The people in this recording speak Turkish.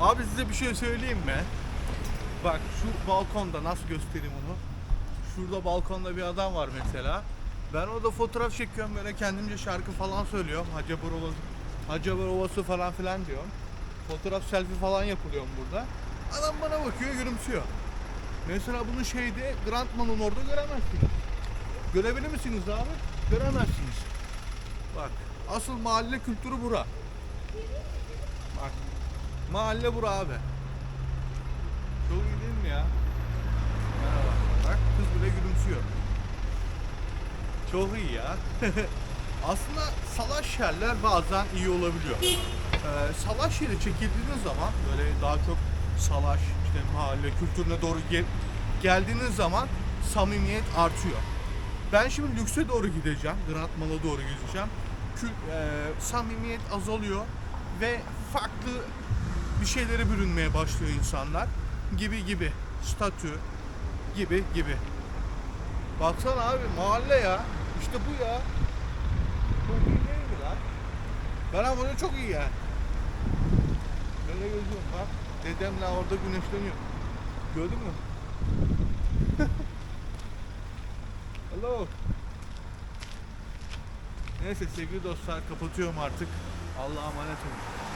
Abi size bir şey söyleyeyim mi? Bak şu balkonda nasıl göstereyim onu? Şurada balkonda bir adam var mesela. Ben orada fotoğraf çekiyorum böyle kendimce şarkı falan söylüyorum. Hacabur Ovası, Hacabur Ovası falan filan diyorum. Fotoğraf selfie falan yapılıyorum burada. Adam bana bakıyor gülümsüyor. Mesela bunu şeyde Grandman'ın orada göremezsiniz. Görebilir misiniz abi? Göremezsiniz. Bak asıl mahalle kültürü bura. Mahalle bura abi. Çok iyi değil mi ya? Merhaba. Bak kız bile gülümsüyor. Çok iyi ya. Aslında salaş yerler bazen iyi olabiliyor. Ee, salaş yeri çekildiğiniz zaman böyle daha çok salaş işte mahalle kültürüne doğru gel- geldiğiniz zaman samimiyet artıyor. Ben şimdi lükse doğru gideceğim. Grand Mall'a doğru gideceğim. Kü- e, samimiyet azalıyor ve farklı bir şeylere bürünmeye başlıyor insanlar. Gibi gibi. Statü gibi gibi. Baksana abi mahalle ya. İşte bu ya. Çok iyi değil mi lan? Bana böyle çok iyi yani. Böyle geziyorum bak. Dedemle orada güneşleniyor. Gördün mü? Hello. Neyse sevgili dostlar kapatıyorum artık. Allah'a emanet olun.